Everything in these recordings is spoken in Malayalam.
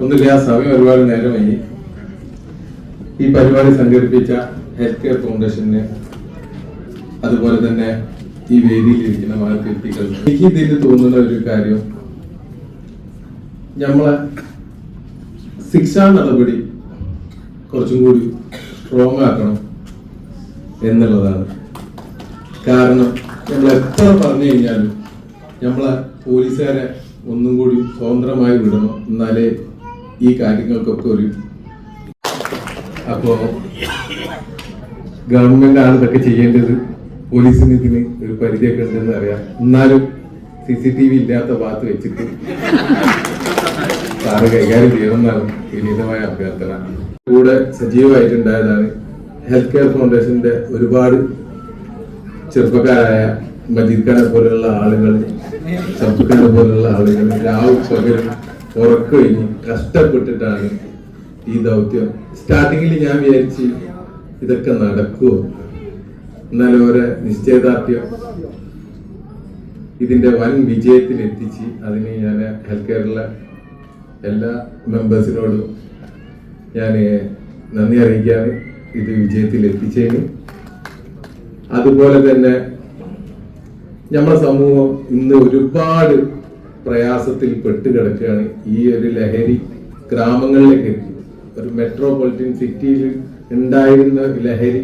ഒന്നുമില്ല ആ സമയം ഒരുപാട് നേരമായി. ഈ പരിപാടി സംഘടിപ്പിച്ച ഹെൽത്ത് കെയർ ഫൗണ്ടേഷന് അതുപോലെ തന്നെ ഈ വേദിയിൽ ഇരിക്കുന്ന മഹത്വ്യക്തികൾ എനിക്ക് ഇതിൽ തോന്നുന്ന ഒരു കാര്യം നമ്മളെ ശിക്ഷാ നടപടി കുറച്ചും കൂടി സ്ട്രോങ് ആക്കണം എന്നുള്ളതാണ്. കാരണം നമ്മൾ എത്ര പറഞ്ഞു കഴിഞ്ഞാലും നമ്മളെ പോലീസുകാരെ ഒന്നും കൂടി സ്വതന്ത്രമായി വിടണം. എന്നാലേ ഈ കാര്യങ്ങൾക്കൊക്കെ ഒരു അപ്പോ ഗവൺമെന്റ് ആണ് ഇതൊക്കെ ചെയ്യേണ്ടത്. പോലീസിന് ഇതിന് ഒരു പരിധിയൊക്കെ ഉണ്ടെന്ന് അറിയാം. എന്നാലും സി സി ടി വി ഇല്ലാത്ത ഭാഗത്ത് വെച്ചിട്ട് സാറ് കൈകാര്യം ചെയ്യണമെന്നാണ് വിനീതമായ അഭ്യർത്ഥന. കൂടെ സജീവമായിട്ടുണ്ടായതാണ് ഹെൽത്ത് കെയർ ഫൗണ്ടേഷന്റെ ഒരുപാട് ചെറുപ്പക്കാരായ മജീദ് ഖാനെ പോലെയുള്ള ആളുകൾ ഷംസുഖാനെ പോലുള്ള ആളുകൾ രാവും പകലും ഉറക്കമൊഴിഞ്ഞ് കഷ്ടപ്പെട്ടിട്ടാണ് ഈ ദൗത്യം. സ്റ്റാർട്ടിങ്ങിൽ ഞാൻ വിചാരിച്ച് ഇതൊക്കെ നടക്കുമോ എന്നാൽ ഓരോ നിശ്ചയദാർഢ്യം. ഇതിന്റെ വൻ വിജയത്തിൽ എത്തിച്ച് അതിന് ഞാൻ ഹെൽത്ത് കെയറിലെ എല്ലാ മെമ്പേഴ്സിനോടും ഞാൻ നന്ദി അറിയിക്കുകയാണ്. ഇത് വിജയത്തിൽ എത്തിച്ചതിന് അതുപോലെ തന്നെ നമ്മുടെ സമൂഹം ഇന്ന് ഒരുപാട് പ്രയാസത്തിൽ പെട്ടുകിടക്കുകയാണ് ഈ ഒരു ലഹരി ഗ്രാമങ്ങളിലേക്ക് എത്തി. ഒരു മെട്രോപൊളിറ്റൻ സിറ്റിയിൽ ഉണ്ടായിരുന്ന ലഹരി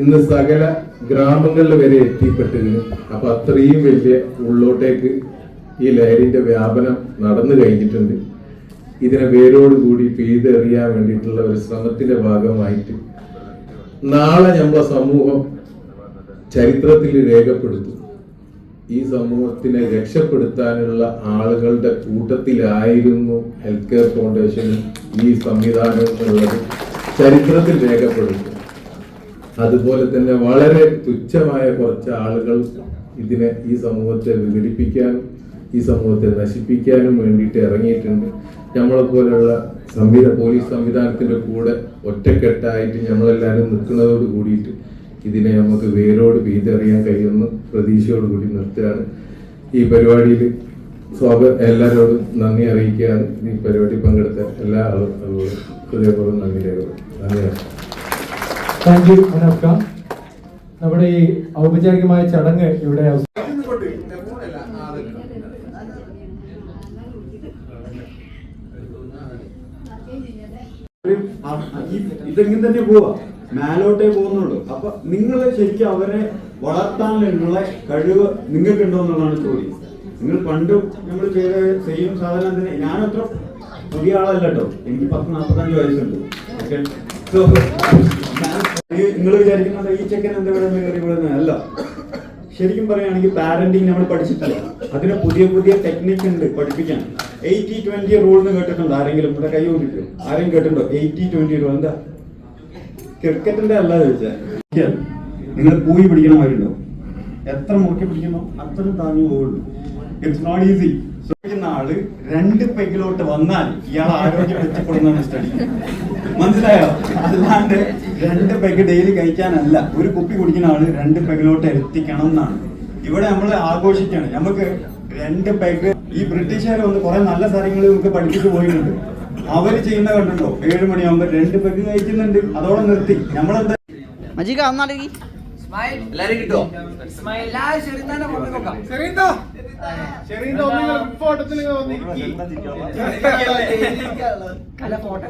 ഇന്ന് സകല ഗ്രാമങ്ങളിൽ വരെ എത്തിപ്പെട്ടിരുന്നു. അപ്പൊ അത്രയും വലിയ ഉള്ളോട്ടേക്ക് ഈ ലഹരിന്റെ വ്യാപനം നടന്നു കഴിഞ്ഞിട്ടുണ്ട്. ഇതിനെ വേരോട് വേരോടുകൂടി പെയ്തെറിയാൻ വേണ്ടിയിട്ടുള്ള ഒരു ശ്രമത്തിന്റെ ഭാഗമായിട്ട് നാളെ നമ്മുടെ സമൂഹം ചരിത്രത്തിൽ രേഖപ്പെടുത്തും. ഈ സമൂഹത്തിനെ രക്ഷപ്പെടുത്താനുള്ള ആളുകളുടെ കൂട്ടത്തിലായിരുന്നു ഹെൽത്ത് കെയർ ഫൗണ്ടേഷനും ഈ സംവിധാനം ചരിത്രത്തിൽ രേഖപ്പെടുത്തും. അതുപോലെ തന്നെ വളരെ തുച്ഛമായ കുറച്ച് ആളുകൾ ഇതിനെ ഈ സമൂഹത്തെ വിഘടിപ്പിക്കാനും ഈ സമൂഹത്തെ നശിപ്പിക്കാനും വേണ്ടിയിട്ട് ഇറങ്ങിയിട്ടുണ്ട്. നമ്മളെ പോലെയുള്ള സംവിധാന പോലീസ് സംവിധാനത്തിന്റെ കൂടെ ഒറ്റക്കെട്ടായിട്ട് നമ്മളെല്ലാവരും നിൽക്കുന്നതോട് കൂടിയിട്ട് ഇതിനെ നമുക്ക് വേരോട് വീതറിയാൻ കഴിയുമെന്ന് പ്രതീക്ഷയോട് കൂടി നിർത്തുകയാണ്. ഈ പരിപാടിയിൽ സ്വാഗത എല്ലാവരോടും നന്ദി അറിയിക്കുകയാണ്. ഈ പരിപാടി പങ്കെടുത്ത എല്ലാ ആളുകളും ഹൃദയപൂർവം നന്ദി രേഖപ്പെടുത്തും താങ്ക് യു നമ്മുടെ ഈ ഔപചാരികമായ ചടങ്ങ് ഇവിടെ. ഇതെങ്ങനെ തന്നെ പോവാ? മേലോട്ടേ പോകുന്നുള്ളൂ. അപ്പൊ നിങ്ങൾ ശരിക്കും അവരെ വളർത്താനുള്ള കഴിവ് നിങ്ങൾക്കുണ്ടോ എന്നുള്ളതാണ് ചോദ്യം. നിങ്ങൾ പണ്ടും നമ്മൾ ചെയ്ത സെയിം സാധനം തന്നെ. ഞാനത്ര പുതിയ ആളല്ല കേട്ടോ. എനിക്ക് പത്ത് നാൽപ്പത്തഞ്ച് വയസ്സുണ്ട്. ഓക്കെ? സോ നിങ്ങൾ വിചാരിക്കുന്നത് ഈ ചെക്കൻ എന്താ ഇവിടെ കയറി വിടുന്നത് അല്ല. ശരിക്കും പറയുകയാണെങ്കിൽ പാരന്റിങ് നമ്മൾ പഠിച്ചിട്ടില്ല. അതിന് പുതിയ പുതിയ ടെക്നിക്ക് ഉണ്ട് പഠിപ്പിക്കാൻ. എയ്റ്റി ട്വന്റി റൂൾ എന്ന് കേട്ടിട്ടുണ്ടോ? ആരെങ്കിലും? ഇവിടെ കൈ കൊണ്ടിട്ടോ ആരെങ്കിലും കേട്ടിട്ടുണ്ടോ? എയ്റ്റി ട്വന്റി റൂൾ എന്താ? ക്രിക്കറ്റിന്റെ അല്ല ചോദിച്ചാൽ നിങ്ങൾ പോയി പിടിക്കണമാരുണ്ടോ എത്ര മുറുക്കി പിടിക്കണോ അത്ര താങ്ങി പോകുള്ളൂ ഇറ്റ്സ് നോട്ട് ഈസി ആൾ രണ്ട് പെഗിലോട്ട് വന്നാൽ ഇയാൾ ആരോഗ്യം മെച്ചപ്പെടുന്ന സ്റ്റഡി മനസ്സിലായോ? അല്ലാണ്ട് രണ്ട് പെഗ് ഡെയിലി കഴിക്കാനല്ല. ഒരു കുപ്പി കുടിക്കുന്ന ആൾ രണ്ട് പെഗിലോട്ട് എത്തിക്കണം എന്നാണ്. ഇവിടെ നമ്മൾ ആഘോഷിക്കാണ്. നമുക്ക് രണ്ട് പെഗ് ഈ ബ്രിട്ടീഷുകാർ വന്ന് കുറെ നല്ല കാര്യങ്ങൾ നമുക്ക് പഠിപ്പിച്ചു പോയിട്ടുണ്ട്. അവർ ചെയ്യുന്ന കണ്ടുണ്ടോ ഏഴ് മണിയാകുമ്പോ രണ്ട് പെഗ് കഴിക്കുന്നുണ്ട്. അതോടെ നിർത്തി. നമ്മളെന്താ കിട്ടോ? അന്നാണെങ്കിൽ എല്ലാരും അല്ല ഫോട്ടോ